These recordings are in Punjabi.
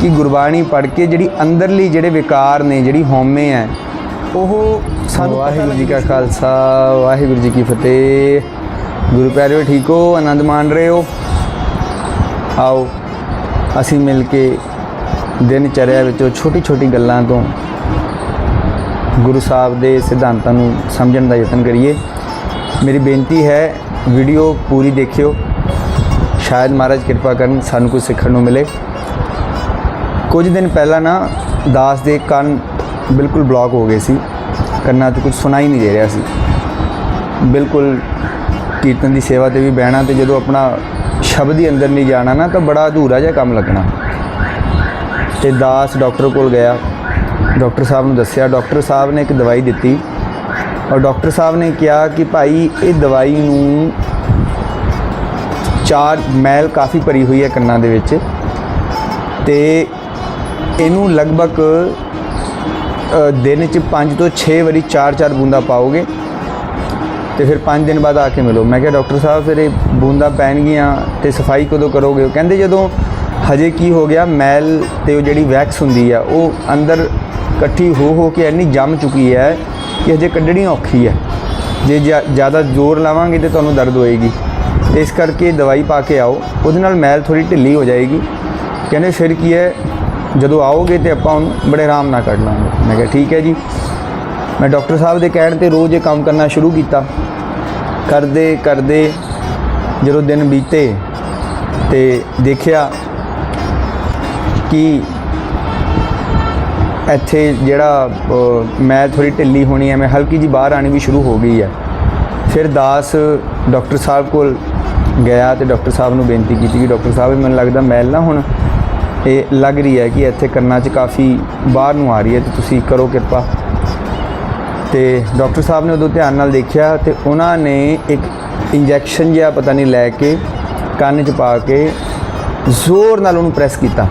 ਕਿ ਗੁਰਬਾਣੀ ਪੜ੍ਹ ਕੇ ਜਿਹੜੀ ਅੰਦਰਲੀ ਜਿਹੜੇ ਵਿਕਾਰ ਨੇ ਜਿਹੜੀ ਹਉਮੈ ਹੈ ਉਹ ਸਾਨੂੰ ਵਾਹਿਗੁਰੂ ਜੀ ਕਾ ਖਾਲਸਾ ਵਾਹਿਗੁਰੂ ਜੀ ਕੀ ਫਤਿਹ। ਗੁਰੂ ਪਿਆਰਿਓ ਠੀਕ ਹੋ? ਆਨੰਦ ਮਾਣ ਰਹੇ ਹੋ? ਆਓ ਅਸੀਂ ਮਿਲ ਕੇ ਦਿਨ ਚਰਿਆ ਵਿੱਚੋਂ ਛੋਟੀ ਛੋਟੀ ਗੱਲਾਂ ਤੋਂ ਗੁਰੂ ਸਾਹਿਬ ਦੇ ਸਿਧਾਂਤਾਂ ਨੂੰ ਸਮਝਣ ਦਾ ਯਤਨ ਕਰੀਏ। ਮੇਰੀ ਬੇਨਤੀ ਹੈ ਵੀਡੀਓ ਪੂਰੀ ਦੇਖਿਓ। ਸ਼ਾਇਦ ਮਹਾਰਾਜ ਕਿਰਪਾ ਕਰਨ ਸਾਨੂੰ ਕੁਝ ਸਿੱਖਣ ਨੂੰ ਮਿਲੇ ਕੁਝ ਦਿਨ ਪਹਿਲਾਂ ਨਾ ਦਾਸ ਦੇ ਕੰਨ ਬਿਲਕੁਲ ਬਲੌਕ ਹੋ ਗਏ ਸੀ ਕੰਨਾਂ 'ਚ ਕੁਝ ਸੁਣਾਈ ਨਹੀਂ ਦੇ ਰਿਹਾ ਸੀ ਬਿਲਕੁਲ ਕੀਰਤਨ ਦੀ ਸੇਵਾ ਤੇ ਵੀ ਬਹਿਣਾ ਤੇ ਜਦੋਂ ਆਪਣਾ ਸ਼ਬਦ ਹੀ ਅੰਦਰ ਨਹੀਂ ਜਾਣਾ ਨਾ ਤਾਂ ਬੜਾ ਅਧੂਰਾ ਜਿਹਾ ਕੰਮ ਲੱਗਣਾ ਤੇ ਦਾਸ ਡਾਕਟਰ ਕੋਲ ਗਿਆ ਡਾਕਟਰ ਸਾਹਿਬ ਨੂੰ ਦੱਸਿਆ ਡਾਕਟਰ ਸਾਹਿਬ ਨੇ ਇੱਕ ਦਵਾਈ ਦਿੱਤੀ ਔਰ ਡਾਕਟਰ ਸਾਹਿਬ ਨੇ ਕਿਹਾ ਕਿ ਭਾਈ ਇਹ ਦਵਾਈ ਨੂੰ ਚਾਰ ਮੈਲ ਕਾਫੀ ਭਰੀ ਹੋਈ ਹੈ ਕੰਨਾਂ ਦੇ ਵਿੱਚ। ਤੇ ਇਹਨੂੰ ਲਗਭਗ ਦਿਨ ਚ 5 ਤੋਂ 6 ਵਾਰੀ 4-4 ਬੂੰਦਾਂ ਪਾਓਗੇ। ਤੇ ਫਿਰ 5 ਦਿਨ ਬਾਅਦ ਆ ਕੇ ਮਿਲੋ। ਮੈਂ ਕਿਹਾ, ਡਾਕਟਰ ਸਾਹਿਬ, ਫਿਰ ਇਹ ਬੂੰਦਾਂ ਪੈਣਗੀਆਂ ਤੇ ਸਫ਼ਾਈ ਕਦੋਂ ਕਰੋਗੇ? ਉਹ ਕਹਿੰਦੇ ਜਦੋਂ ਹਜੇ ਕੀ ਹੋ ਗਿਆ ਮੈਲ ਤੇ ਉਹ ਜਿਹੜੀ ਵੈਕਸ ਹੁੰਦੀ ਆ, ਉਹ ਅੰਦਰ ਇਕੱਠੀ ਹੋ ਹੋ ਕੇ ਇੰਨੀ ਜੰਮ ਚੁੱਕੀ ਹੈ ਕਿ ਹਜੇ ਕੱਢਣੀ ਔਖੀ ਹੈ। ਜੇ ਜ਼ਿਆਦਾ ਜ਼ੋਰ ਲਾਵਾਂਗੇ ਤੇ ਤੁਹਾਨੂੰ ਦਰਦ ਹੋਏਗੀ। ਤੇ ਇਸ ਕਰਕੇ ਦਵਾਈ ਪਾ ਕੇ ਆਓ। ਉਹਦੇ ਨਾਲ ਮੈਲ ਥੋੜੀ ਢਿੱਲੀ ਹੋ ਜਾਏਗੀ। ਕਹਿੰਦੇ ਫਿਰ ਕੀ ਹੈ ਜਦੋਂ ਆਓਗੇ ਤੇ ਆਪਾਂ ਉਹਨੂੰ ਬੜੇ ਆਰਾਮ ਨਾਲ ਕੱਢ ਲਾਂਗੇ। ਮੈਂ ਕਿਹਾ ਠੀਕ ਹੈ ਜੀ। ਮੈਂ ਡਾਕਟਰ ਸਾਹਿਬ ਦੇ ਕਹਿਣ ਤੇ ਰੋਜ਼ ਇਹ ਕੰਮ ਕਰਨਾ ਸ਼ੁਰੂ ਕੀਤਾ। ਕਰਦੇ ਕਰਦੇ ਜਦੋਂ ਦਿਨ ਬੀਤੇ ਤੇ ਦੇਖਿਆ ਕਿ ਇੱਥੇ ਜਿਹੜਾ ਅ, ਮੈਲ ਥੋੜੀ ਢਿੱਲੀ ਹੋਣੀ ਹੈ ਮੈਂ ਹਲਕੀ ਜੀ ਬਾਹਰ ਆਣੀ ਵੀ ਸ਼ੁਰੂ ਹੋ ਗਈ ਹੈ। ਫਿਰ ਦਾਸ ਡਾਕਟਰ ਸਾਹਿਬ ਕੋਲ ਗਿਆ ਤੇ ਡਾਕਟਰ ਸਾਹਿਬ ਨੂੰ ਬੇਨਤੀ ਕੀਤੀ ਕਿ ਡਾਕਟਰ ਸਾਹਿਬ ਮੈਨੂੰ ਲੱਗਦਾ ਮੈਲ ਨਾ ਹੁਣ ਇਹ ਲੱਗ ਰਹੀ ਹੈ ਕਿ ਇੱਥੇ ਕੰਨਾਂ 'ਚ ਕਾਫੀ ਬਾਹਰ ਨੂੰ ਆ ਰਹੀ ਹੈ ਤੇ ਤੁਸੀਂ ਕਰੋ ਕਿਰਪਾ। ਤੇ ਡਾਕਟਰ ਸਾਹਿਬ ਨੇ ਉਦੋਂ ਧਿਆਨ ਨਾਲ ਦੇਖਿਆ ਤੇ ਉਹਨਾਂ ਨੇ ਇੱਕ ਇੰਜੈਕਸ਼ਨ ਜਿਹਾ ਪਤਾ ਨਹੀਂ ਲੈ ਕੇ ਕੰਨ 'ਚ ਪਾ ਕੇ ਜ਼ੋਰ ਨਾਲ ਉਹਨੂੰ ਪ੍ਰੈਸ ਕੀਤਾ।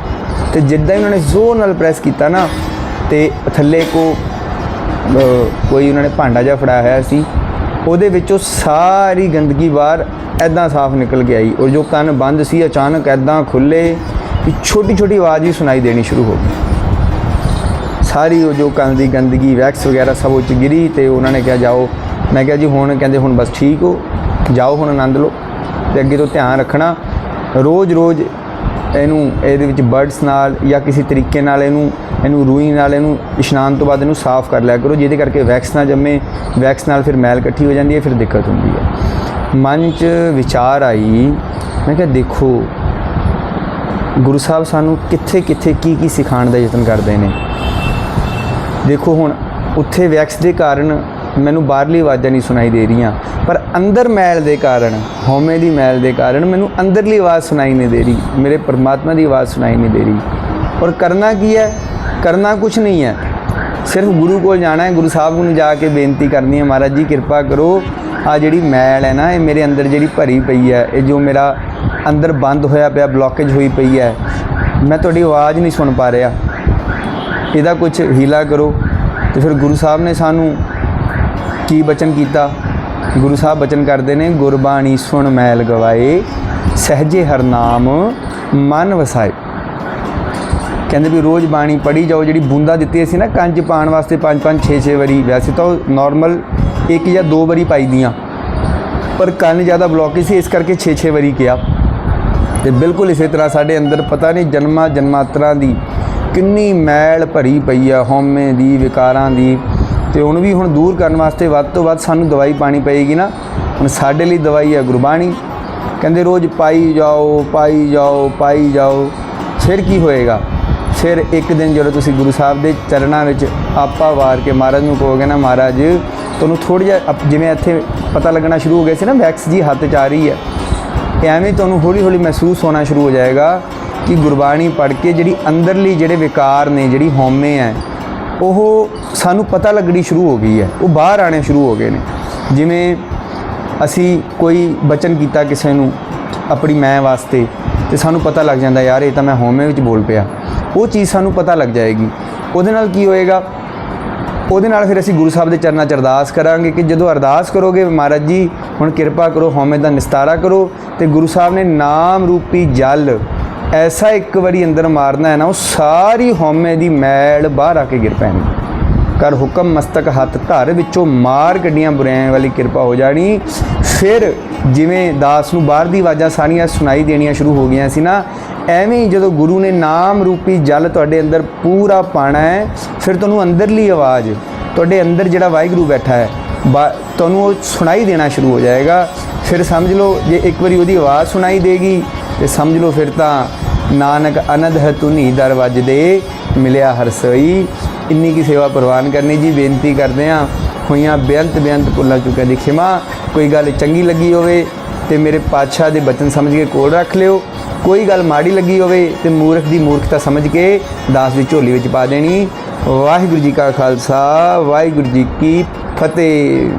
ਤੇ ਜਿੱਦਾਂ ਹੀ ਉਹਨਾਂ ਨੇ ਜ਼ੋਰ ਨਾਲ ਪ੍ਰੈਸ ਕੀਤਾ ਨਾ ਤੇ ਥੱਲੇ ਕੋ ਕੋਈ ਉਹਨਾਂ ਨੇ ਭਾਂਡਾ ਜਿਹਾ ਫੜਾਇਆ ਹੋਇਆ ਸੀ। ਉਹਦੇ ਵਿੱਚੋਂ ਸਾਰੀ ਗੰਦਗੀ ਬਾਹਰ ਐਦਾਂ ਸਾਫ਼ ਨਿਕਲ ਕੇ ਆਈ ਔਰ ਜੋ ਕੰਨ ਬੰਦ ਸੀ, ਅਚਾਨਕ ਐਦਾਂ ਖੁੱਲੇ ਕਿ ਛੋਟੀ ਛੋਟੀ ਆਵਾਜ਼ ਹੀ ਸੁਣਾਈ ਦੇਣੀ ਸ਼ੁਰੂ ਹੋ ਗਈ। ਸਾਰੀ ਉਹ ਜੋ ਕੰਨ ਦੀ ਗੰਦਗੀ, ਵੈਕਸ ਵਗੈਰਾ ਸਭ ਉਹ ਚ ਗਿਰੀ ਤੇ ਉਹਨਾਂ ਨੇ ਕਿਹਾ, ਜਾਓ। ਮੈਂ ਕਿਹਾ, ਜੀ ਹੁਣ, ਕਹਿੰਦੇ, ਹੁਣ ਬਸ ਠੀਕ ਹੋ। ਜਾਓ, ਹੁਣ ਆਨੰਦ ਲਓ ਤੇ ਅੱਗੇ ਤੋਂ ਧਿਆਨ ਰੱਖਣਾ। ਰੋਜ਼-ਰੋਜ਼ ਇਹਨੂੰ ਇਹਦੇ ਵਿੱਚ ਬਰਡਸ ਨਾਲ ਜਾਂ ਕਿਸੇ ਤਰੀਕੇ ਨਾਲ ਇਹਨੂੰ ਇਹਨੂੰ ਰੂਈ ਨਾਲ ਇਹਨੂੰ ਇਸ਼ਨਾਨ ਤੋਂ ਬਾਅਦ ਇਹਨੂੰ ਸਾਫ਼ ਕਰ ਲਿਆ ਕਰੋ, ਜਿਹਦੇ ਕਰਕੇ ਵੈਕਸ ਨਾ ਜੰਮੇ ਵੈਕਸ ਨਾਲ ਫਿਰ ਮੈਲ ਇਕੱਠੀ ਹੋ ਜਾਂਦੀ ਹੈ, ਫਿਰ ਦਿੱਕਤ ਹੁੰਦੀ ਹੈ। ਮਨ 'ਚ ਵਿਚਾਰ ਆਈ, ਮੈਂ ਕਿਹਾ ਦੇਖੋ, ਗੁਰੂ ਸਾਹਿਬ ਸਾਨੂੰ ਕਿੱਥੇ ਕਿੱਥੇ ਕੀ ਕੀ ਸਿਖਾਉਣ ਦਾ ਯਤਨ ਕਰਦੇ ਨੇ। ਦੇਖੋ ਹੁਣ, ਉੱਥੇ ਵੈਕਸ ਦੇ ਕਾਰਨ ਮੈਨੂੰ ਬਾਹਰਲੀ ਆਵਾਜ਼ਾਂ ਨਹੀਂ ਸੁਣਾਈ ਦੇ ਰਹੀਆਂ। ਪਰ ਅੰਦਰ ਮੈਲ ਦੇ ਕਾਰਨ, ਹਉਮੈ ਦੀ ਮੈਲ ਦੇ ਕਾਰਨ ਮੈਨੂੰ ਅੰਦਰਲੀ ਆਵਾਜ਼ ਸੁਣਾਈ ਨਹੀਂ ਦੇ ਰਹੀ। ਮੇਰੇ ਪਰਮਾਤਮਾ ਦੀ ਆਵਾਜ਼ ਸੁਣਾਈ ਨਹੀਂ ਦੇ ਰਹੀ। ਔਰ ਕਰਨਾ ਕੀ ਹੈ? ਕਰਨਾ ਕੁਝ ਨਹੀਂ ਹੈ। ਸਿਰਫ ਗੁਰੂ ਕੋਲ ਜਾਣਾ ਹੈ। ਗੁਰੂ ਸਾਹਿਬ ਨੂੰ ਜਾ ਕੇ ਬੇਨਤੀ ਕਰਨੀ ਹੈ, ਮਹਾਰਾਜ ਜੀ, ਕਿਰਪਾ ਕਰੋ। ਆ ਜਿਹੜੀ ਮੈਲ ਹੈ ਨਾ, ਇਹ ਮੇਰੇ ਅੰਦਰ ਜਿਹੜੀ ਭਰੀ ਪਈ ਹੈ, ਇਹ ਜੋ ਮੇਰਾ ਅੰਦਰ ਬੰਦ ਹੋਇਆ ਪਿਆ, ਬਲੌਕੇਜ ਹੋਈ ਪਈ ਹੈ, ਮੈਂ ਤੁਹਾਡੀ ਆਵਾਜ਼ ਨਹੀਂ ਸੁਣ ਪਾ ਰਿਹਾ। ਇਹਦਾ ਕੁਝ ਹੀਲਾ ਕਰੋ। ਤੇ ਫਿਰ ਗੁਰੂ ਸਾਹਿਬ ਨੇ ਸਾਨੂੰ ਕੀ ਬਚਨ ਕੀਤਾ? ਗੁਰੂ ਸਾਹਿਬ ਬਚਨ ਕਰਦੇ ਨੇ, ਗੁਰਬਾਣੀ ਸੁਣ ਮੈਲ ਗਵਾਏ, ਸਹਜੇ ਹਰ ਨਾਮ ਮਨ ਵਸਾਏ। ਕਹਿੰਦੇ ਵੀ ਰੋਜ਼ ਬਾਣੀ ਪੜੀ ਜਾਓ, ਜਿਹੜੀ ਬੂੰਦਾ ਦਿੱਤੀ ਸੀ ਨਾ, ਕੰਜ ਪਾਣ ਵਾਸਤੇ 5 5 6 6 ਵਾਰੀ, ਵੈਸੇ ਤਾਂ ਨਾਰਮਲ ਇੱਕ ਜਾਂ ਦੋ ਵਾਰੀ ਪਾਈਦੀਆਂ। ਪਰ ਕੰਨ ਜ਼ਿਆਦਾ ਬਲੌਕੇਜ ਸੀ, ਇਸ ਕਰਕੇ 6 6 ਵਾਰੀ ਕਿਹਾ। ਤੇ ਬਿਲਕੁਲ ਇਸੇ ਤਰ੍ਹਾਂ ਸਾਡੇ ਅੰਦਰ ਪਤਾ ਨਹੀਂ ਜਨਮਾਂ, ਜਨਮਾਤਰਾਂ ਦੀ ਕਿੰਨੀ ਮੈਲ ਭਰੀ ਪਈ ਆ, ਹਉਮੈ ਦੀ, ਵਿਕਾਰਾਂ ਦੀ। ਤੇ ਉਹਨੂੰ ਵੀ ਹੁਣ ਦੂਰ ਕਰਨ ਵਾਸਤੇ ਵੱਧ ਤੋਂ ਵੱਧ ਸਾਨੂੰ ਦਵਾਈ ਪਾਣੀ ਪਏਗੀ ਨਾ। ਹੁਣ ਸਾਡੇ ਲਈ ਦਵਾਈ ਹੈ ਗੁਰਬਾਣੀ। ਕਹਿੰਦੇ ਰੋਜ਼ ਪਾਈ ਜਾਓ ਪਾਈ ਜਾਓ ਪਾਈ ਜਾਓ। ਫਿਰ ਕੀ ਹੋਏਗਾ? ਫਿਰ ਇੱਕ ਦਿਨ ਜਦੋਂ ਤੁਸੀਂ ਗੁਰੂ ਸਾਹਿਬ ਦੇ ਚਰਨਾਂ ਵਿੱਚ ਆਪਾ ਵਾਰ ਕੇ ਮਹਾਰਾਜ ਨੂੰ ਕਹੋਗੇ ਨਾ, ਮਹਾਰਾਜ, ਤੁਹਾਨੂੰ ਥੋੜਾ ਜਿਹਾ ਅਪ- ਜਿਵੇਂ ਇੱਥੇ ਪਤਾ ਲੱਗਣਾ ਸ਼ੁਰੂ ਹੋ ਗਿਆ ਸੀ ਨਾ, ਵੈਕਸ ਜੀ ਹੱਥ 'ਚ ਆ ਰਹੀ ਹੈ। ਐਵੇਂ ਤੁਹਾਨੂੰ ਹੌਲੀ ਹੌਲੀ ਮਹਿਸੂਸ ਹੋਣਾ ਸ਼ੁਰੂ ਹੋ ਜਾਏਗਾ ਕਿ ਗੁਰਬਾਣੀ ਪੜ੍ਹ ਕੇ ਜਿਹੜੀ ਅੰਦਰਲੀ ਜਿਹੜੇ ਵਿਕਾਰ ਨੇ, ਜਿਹੜੀ ਹਉਮੈ ਹੈ ਉਹ ਸਾਨੂੰ ਪਤਾ ਲੱਗਣੀ ਸ਼ੁਰੂ ਹੋ ਗਈ ਹੈ। ਉਹ ਬਾਹਰ ਆਣੇ ਸ਼ੁਰੂ ਹੋ ਗਏ ਨੇ। ਜਿਵੇਂ ਅਸੀਂ ਕੋਈ ਬਚਨ ਕੀਤਾ ਕਿਸੇ ਨੂੰ ਆਪਣੀ ਮੈਂ ਵਾਸਤੇ ਤੇ ਸਾਨੂੰ ਪਤਾ ਲੱਗ ਜਾਂਦਾ, ਯਾਰ, ਇਹ ਤਾਂ ਮੈਂ ਹੋਮੇ ਵਿੱਚ ਬੋਲ ਪਿਆ। ਉਹ ਚੀਜ਼ ਸਾਨੂੰ ਪਤਾ ਲੱਗ ਜਾਏਗੀ। ਉਹਦੇ ਨਾਲ ਕੀ ਹੋਏਗਾ? ਉਹਦੇ ਨਾਲ ਫਿਰ ਅਸੀਂ ਗੁਰੂ ਸਾਹਿਬ ਦੇ ਚਰਨਾਂ 'ਚ ਅਰਦਾਸ ਕਰਾਂਗੇ ਕਿ ਜਦੋਂ ਅਰਦਾਸ ਕਰੋਗੇ, ਮਹਾਰਾਜ ਜੀ, ਹੁਣ ਕਿਰਪਾ ਕਰੋ, ਹਉਮੈ ਦਾ ਨਿਸਤਾਰਾ ਕਰੋ ਤੇ ਗੁਰੂ ਸਾਹਿਬ ਨੇ ਨਾਮ ਰੂਪੀ ਜਲ ਐਸਾ ਇੱਕ ਵਾਰੀ ਅੰਦਰ ਮਾਰਨਾ ਹੈ ਨਾ, ਉਹ ਸਾਰੀ ਹਉਮੈ ਦੀ ਮੈਲ ਬਾਹਰ ਆ ਕੇ ਗਿਰ ਪੈਣੀ। ਕਰ ਹੁਕਮ ਮਸਤਕ ਹੱਥ ਧਰ, ਵਿੱਚੋਂ ਮਾਰ ਗੱਡੀਆਂ ਬੁਰਿਆਂ ਵਾਲੀ ਕਿਰਪਾ ਹੋ ਜਾਣੀ। ਫਿਰ ਜਿਵੇਂ ਦਾਸ ਨੂੰ ਬਾਹਰ ਦੀ ਆਵਾਜ਼ਾਂ ਸਾਰੀਆਂ ਸੁਣਾਈ ਦੇਣੀਆਂ ਸ਼ੁਰੂ ਹੋ ਗਈਆਂ ਸੀ ਨਾ, ਐਵੇਂ ਜਦੋਂ ਗੁਰੂ ਨੇ ਨਾਮ ਰੂਪੀ ਜਲ ਤੁਹਾਡੇ ਅੰਦਰ ਪੂਰਾ ਪਾਣਾ ਹੈ, ਫਿਰ ਤੁਹਾਨੂੰ ਅੰਦਰਲੀ ਆਵਾਜ਼, ਤੁਹਾਡੇ ਅੰਦਰ ਜਿਹੜਾ ਵਾਹਿਗੁਰੂ ਬੈਠਾ ਹੈ, ਬਾ- ਤੁਹਾਨੂੰ ਉਹ ਸੁਣਾਈ ਦੇਣਾ ਸ਼ੁਰੂ ਹੋ ਜਾਏਗਾ। ਫਿਰ ਸਮਝ ਲਓ, ਜੇ ਇੱਕ ਵਾਰੀ ਉਹਦੀ ਆਵਾਜ਼ ਸੁਣਾਈ ਦੇਗੀ ਤੇ ਸਮਝ ਲਓ ਫਿਰ ਤਾਂ ਨਾਨਕ ਅਨੰਦ ਹੈ ਧੁਨੀ ਦਰ ਵੱਜਦੇ, ਮਿਲਿਆ ਹਰਸੋਈ ਇੰਨੀ ਕੀ ਸੇਵਾ ਪ੍ਰਵਾਨ ਕਰਨੀ ਜੀ, ਬੇਨਤੀ ਕਰਦੇ ਆ ਹੋਈਆਂ ਬੇਅੰਤ ਬੇਅੰਤ ਭੁੱਲਾਂ ਚੁੱਕਿਆ ਦੀ ਖਿਮਾ। ਕੋਈ ਗੱਲ ਚੰਗੀ ਲੱਗੀ ਹੋਵੇ ਤੇ ਮੇਰੇ ਪਾਤਸ਼ਾਹ ਦੇ ਬਚਨ ਸਮਝ ਕੇ ਕੋਲ ਰੱਖ ਲਿਓ। ਕੋਈ ਗੱਲ ਮਾੜੀ ਲੱਗੀ ਹੋਵੇ ਤੇ ਮੂਰਖ ਦੀ ਮੂਰਖਤਾ ਸਮਝ ਕੇ ਦਾਸ ਦੀ ਝੋਲੀ ਵਿੱਚ ਪਾ ਦੇਣੀ। ਵਾਹਿਗੁਰੂ ਜੀ ਕਾ ਖਾਲਸਾ, ਵਾਹਿਗੁਰੂ ਜੀ ਕੀ ਫਤਿਹ।